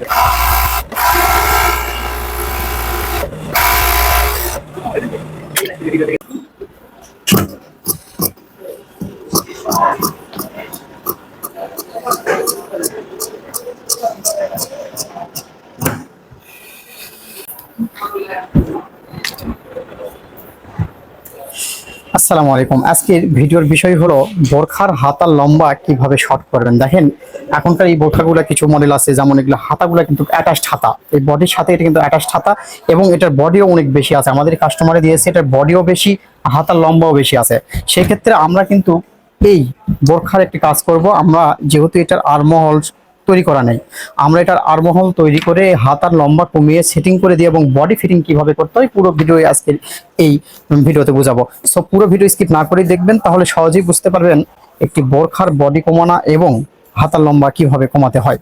Yeah. আসসালামু আলাইকুম। আজকের ভিডিওর বিষয় হলো বোরখার হাতার লম্বা কীভাবে শর্ট করবেন। দেখেন, এখনকার এই বোরখাগুলো কিছু মডেল আছে, যেমন এগুলো হাতাগুলো কিন্তু অ্যাটাচড হাতা। এই বডির সাথে এটা কিন্তু অ্যাটাচড হাতা এবং এটার বডিও অনেক বেশি আছে। আমাদের কাস্টমারে দিয়েছে, এটার বডিও বেশি, হাতার লম্বাও বেশি আছে। সেক্ষেত্রে আমরা কিন্তু এই বোরখার একটি কাজ করব। আমরা যেহেতু এটার আর্মহল তৈরি করা নেই। আমরা এটার আর্মহল তৈরি করে হাতার লম্বা কমিয়ে সেটিং করে দিই এবং বডি ফিটিং কীভাবে করতে হয় পুরো ভিডিও আজকে এই ভিডিওতে বোঝাবো। সো পুরো ভিডিও স্কিপ না করে দেখবেন, তাহলে সহজেই বুঝতে পারবেন একটি বোরখার বডি কমানো এবং হাতার লম্বা কীভাবে কমাতে হয়।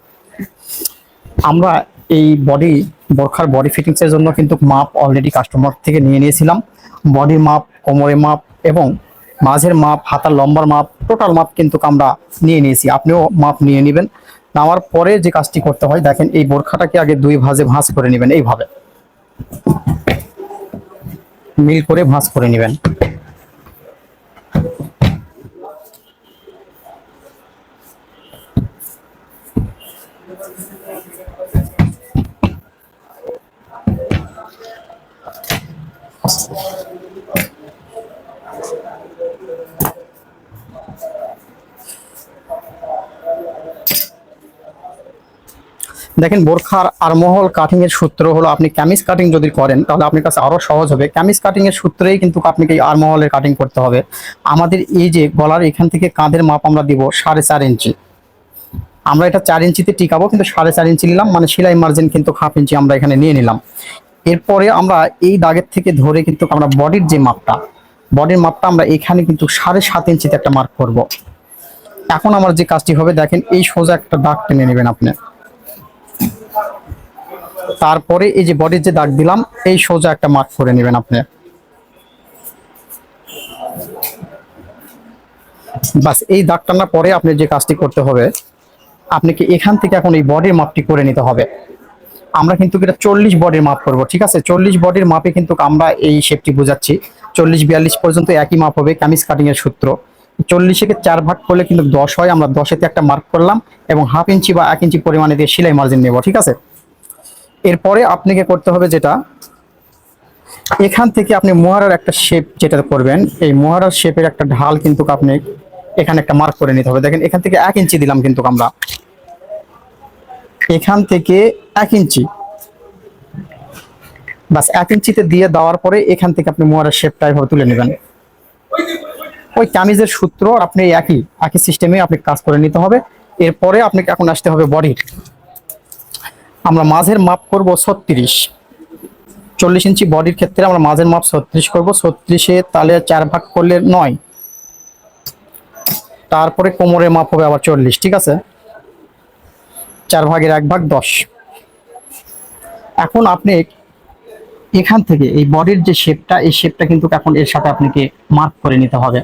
আমরা এই বডি বোরখার বডি ফিটিংসের জন্য কিন্তু মাপ অলরেডি কাস্টমার থেকে নিয়ে নিয়েছিলাম। বডির মাপ কোমরের মাপ এবং মাঝের মাপ হাতার লম্বার মাপ টোটাল মাপ কিন্তু আমরা নিয়ে নিয়েছি। আপনিও মাপ নিয়ে নেবেন। নেওয়ার পরে যে কাজটি করতে হয়, দেখেন এই বোরখাটাকে আগে দুই ভাঁজে ভাঁজ করে নেবেন এইভাবে। মিল করে ভাঁজ করে নেবেন। দেখেন, বোরখার আরমহল কাটিং এর সূত্র হলো আপনি ক্যামিস কাটিং যদি করেন, তাহলে আপনার কাছে আরও সহজ হবে। ক্যামিস কাটিং এর সূত্রেই কিন্তু আপনাকে এই আরমহলের কাটিং করতে হবে। আমাদের এই যে গলার এখান থেকে কাঁধের মাপ আমরা দিব সাড়ে চার ইঞ্চি। আমরা এটা চার ইঞ্চিতে টিকাবো, কিন্তু সাড়ে চার ইঞ্চি নিলাম মানে সেলাই মার্জিন কিন্তু হাফ ইঞ্চি আমরা এখানে নিয়ে নিলাম। এরপরে আমরা এই দাগের থেকে ধরে কিন্তু আমরা বডির যে মাপটা বডির মাপটা আমরা এখানে কিন্তু সাড়ে সাত ইঞ্চিতে একটা মার্ক করব। এখন আমার যে কাজটি হবে, দেখেন, এই সোজা একটা দাগ টেনে নেবেন আপনি। তারপরে এই যে বডির যে দাগ দিলাম, এই সোজা একটা মার্ক করে নেবেন আপনি। বাস, এই দাগ টানার পরে আপনি যে কাজটি করতে হবে, আপনাকে এখান থেকে এখন এই বডির মাপটি করে নিতে হবে। আমরা কিন্তু এটা চল্লিশ বডির মাপ করব, ঠিক আছে? চল্লিশ বডির মাপে কিন্তু আমরা এই শেপটি বোঝাচ্ছি। চল্লিশ বিয়াল্লিশ পর্যন্ত একই মাপ হবে ক্যামিস কাটিং এর সূত্র। চল্লিশকে চার ভাগ করলে কিন্তু দশ হয়, আমরা দশেতে একটা মার্ক করলাম এবং হাফ ইঞ্চি বা এক ইঞ্চি পরিমাণে দিয়ে সেলাই মার্জিন নেব, ঠিক আছে? এরপরে আপনাকে করতে হবে যেটা, এখান থেকে আপনি মোহারার একটা শেপ যেটা করবেন, এই মোহারার শেপের একটা ঢাল কিন্তু আপনি এখানে একটা মার্ক করে নিতে হবে। দেখেন, এখান থেকে এক ইঞ্চি দিলাম কিন্তু আমরা। এখান থেকে এক ইঞ্চি। বাস এক ইঞ্চিতে দিয়ে দেওয়ার পরে এখান থেকে আপনি মোয়ারের শেপটা এভাবে তুলে নেবেন। ওই কামিজের সূত্র আপনি একই একই সিস্টেমে আপনি কাজ করে নিতে হবে। এরপরে আপনাকে এখন আসতে হবে বডির আমরা মাঝের মাপ করব ছত্রিশ। চল্লিশ ইঞ্চি বডির ক্ষেত্রে আমরা মাঝের মাপ ছত্রিশ করব। ছত্রিশে তাহলে চার ভাগ করলে নয়। তারপরে কোমরের মাপ হবে আবার চল্লিশ, ঠিক আছে? চার ভাগের এক ভাগ দশ। এখন আপনি এখান থেকে এই বডির যে শেপটা এই শেপটা কিন্তু এখন এর সাথে আপনাকে মার্ক করে নিতে হবে।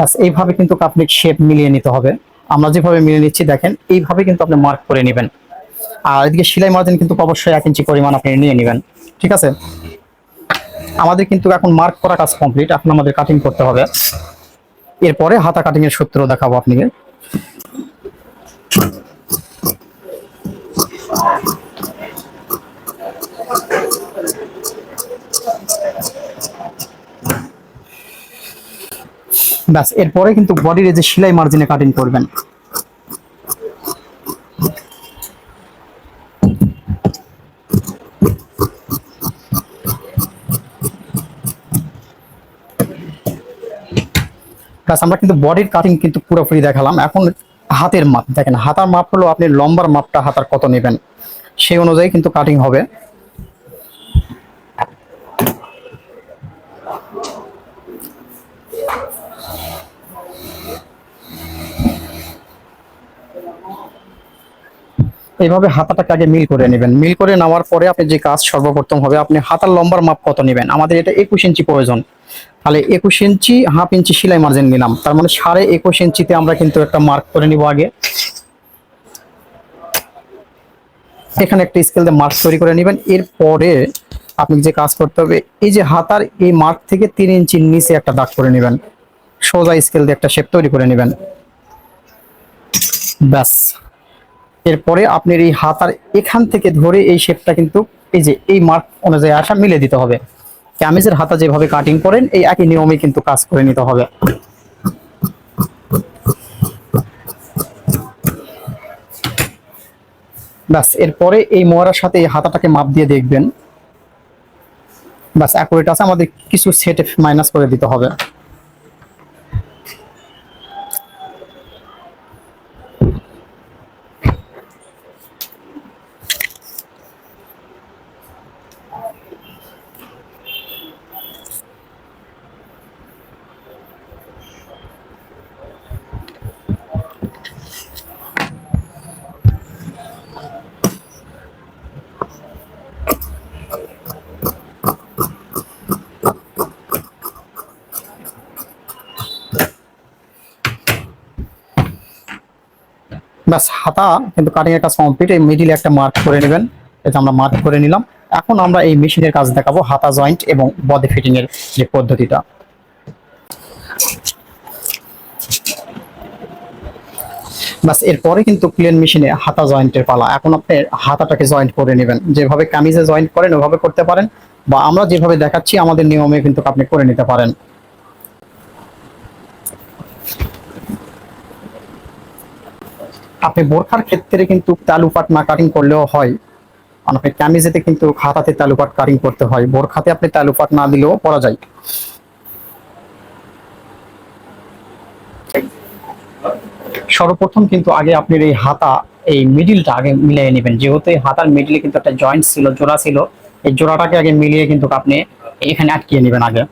বাস, এইভাবে কিন্তু আপনি শেপ মিলিয়ে নিতে হবে। আমরা যেভাবে মিলিয়ে নিচ্ছি, দেখেন, এইভাবে কিন্তু আপনি মার্ক করে নেবেন। আর এদিকে সেলাই মার্জিন কিন্তু অবশ্যই এক ইঞ্চি পরিমাণ আপনি নিয়ে নেবেন, ঠিক আছে? আমাদের কিন্তু এখন মার্ক করা কাজ কমপ্লিট এখন আমাদের কাটিং করতে হবে। এরপরে হাতা কাটিংয়ের সূত্র দেখাবো আপনাকে। ব্যাস, এরপরে কিন্তু বডির যে সেলাই মার্জিনে কাটিং করবেন। আমরা কিন্তু বডির কাটিং কিন্তু পুরোপুরি দেখালাম। এখন হাতের মাপ, দেখেন, হাতার মাপ হলো আপনি লম্বার মাপটা হাতার কত নেবেন, সেই অনুযায়ী কিন্তু কাটিং হবে। এইভাবে হাতাটাকে আগে মিল করে নেবেন। মিল করে নেওয়ার পরে আপনি যে কাজ সর্বপ্রথম হবে, আপনি হাতার লম্বার মাপ কত নেবেন? আমাদের এটা একুশ ইঞ্চি প্রয়োজন। তাহলে একুশ ইঞ্চি, হাফ ইঞ্চি সেলাই মার্জিন নিলাম। তার মানে সাড়ে একুশ ইঞ্চিতে আমরা কিন্তু একটা মার্ক করে নিব আগে। এখানে একটা স্কেল দিয়ে মার্ক তৈরি করে নেবেন। এরপরে আপনি যে কাজ করতে হবে, এই যে হাতার এই মার্ক থেকে তিন ইঞ্চির নিচে একটা দাগ করে নেবেন। সোজা স্কেল দিয়ে একটা শেপ তৈরি করে নেবেন। ব্যাস। এরপরে আপনার এই হাতার এখান থেকে ধরে এই শেপটা কিন্তু এই যে, এই মার্ক অনুযায়ী আসা মিলে দিতে হবে। ক্যামিজের হাতা যেভাবে কাটিং করেন, এই একই নিয়মে কিন্তু কাজ করে নিতে হবে। ব্যাস, এরপরে এই মোয়ারার সাথে এই হাতাটাকে মাপ দিয়ে দেখবেন। ব্যাস অ্যাকুরেট আছে, আমাদের কিছু সেট মাইনাস করে দিতে হবে। ব্যাস, হাতা, কিন্তু কাটিং এর কাজ কমপ্লিট এই মিডিলে একটা মার্ক করে নেবেন। এটা আমরা মার্ক করে নিলাম। এখন আমরা এই মেশিনের কাজ দেখাবো, হাতা জয়েন্ট এবং বডি ফিটিং এর যে পদ্ধতিটা। ব্যাস, এরপরে কিন্তু প্লেন মেশিনে হাতা জয়েন্টের পালা। এখন আপনি হাতাটাকে জয়েন্ট করে নেবেন। যেভাবে কামিজে জয়েন্ট করেন, ওভাবে করতে পারেন, বা আমরা যেভাবে দেখাচ্ছি, আমাদের নিয়মে কিন্তু আপনি করে নিতে পারেন। আপনি বোরখার ক্ষেত্রে কিন্তু তালুপাট না কাটিং করলেও হয়। আর আপনি ক্যামিজেতে কিন্তু হাতাতে তালুপাট কাটিং করতে হয়। বোরখাতে আপনি তালুপাট না দিলেও পরা যায়। সর্বপ্রথম কিন্তু আগে আপনার এই হাতা, এই মিডিলটা আগে মিলিয়ে নেবেন। যেহেতু এই হাতার মিডিলে কিন্তু একটা জয়েন্ট ছিল, জোড়া ছিল, এই জোড়াটাকে আগে মিলিয়ে কিন্তু আপনি এখানে আটকিয়ে নেবেন আগে।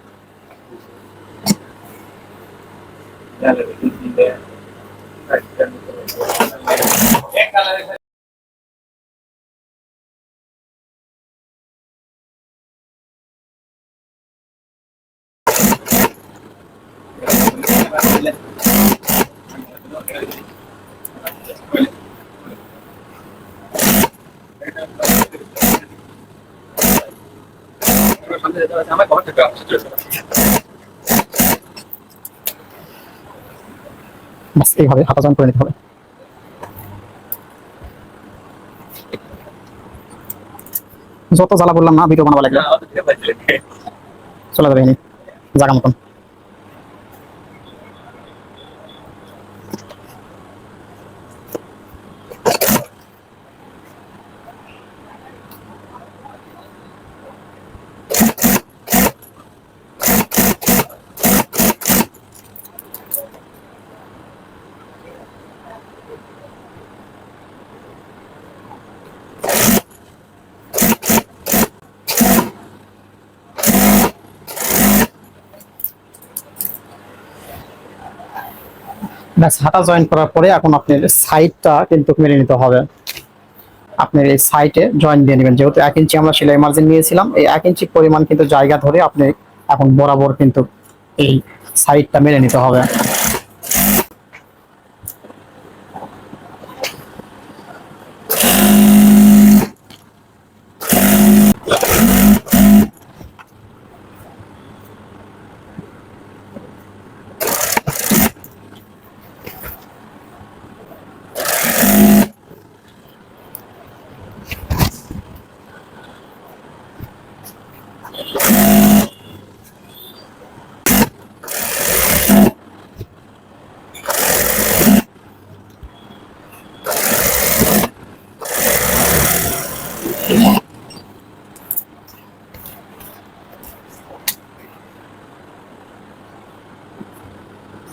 বাস এইভাবে হাতা জয়েন করে নিতে হবে। যত জ্বালা বললাম না ভিডিও বানাবো লাগবে। চলে যাবে জায়গা মতন। ব্যাস, হাতা জয়েন করার পরে এখন আপনার সাইডটা কিন্তু মেনে নিতে হবে। আপনার এই সাইটে জয়েন দিয়ে নেবেন। যেহেতু এক ইঞ্চি আমরা সেলাই মার্জিন নিয়েছিলাম, এই এক ইঞ্চি পরিমাণ কিন্তু জায়গা ধরে আপনি এখন বরাবর কিন্তু এই সাইডটা মেনে নিতে হবে।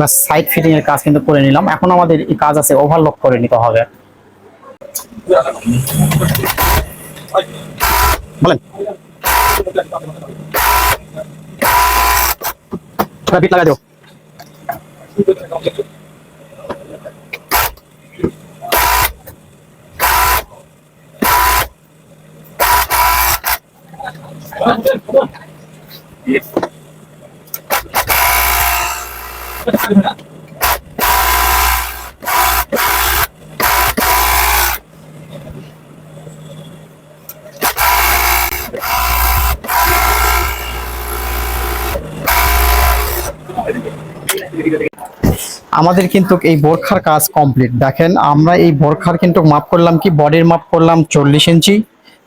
বা সাইড ফিটিং এর কাজ কিন্তু করে নিলাম। এখন আমাদের এই কাজ আছে ওভারলক করে নিতে হবে। বলেন। দিও। আমাদের কিন্তু এই বোরখার কাজ কমপ্লিট। দেখেন, আমরা এই বোরখার কিন্তু মাপ করলাম কি? বডির মাপ করলাম চল্লিশ ইঞ্চি,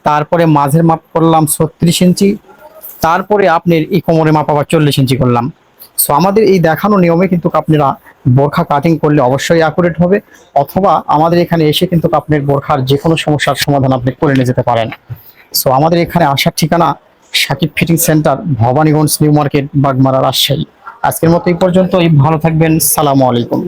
তারপরে মাঝের মাপ করলাম ছত্রিশ ইঞ্চি, তারপরে আপনার এই কোমরের মাপ আবার চল্লিশ ইঞ্চি করলাম। সো আমাদের এই দেখানো নিয়মে কিন্তু আপনারা বোরখা কাটিং করলে অবশ্যই অ্যাকুরেট হবে, অথবা আমাদের এখানে এসে কিন্তু আপনার বোরখার যে কোনো সমস্যার সমাধান আপনি করে নিয়ে যেতে পারেন। সো আমাদের এখানে আসার ঠিকানা Sakib fitting centre Bhabaniganj, new market, Bagmara, Rajshahi. আজকের মতো এই পর্যন্তই। ভালো থাকবেন। সালামু আলাইকুম।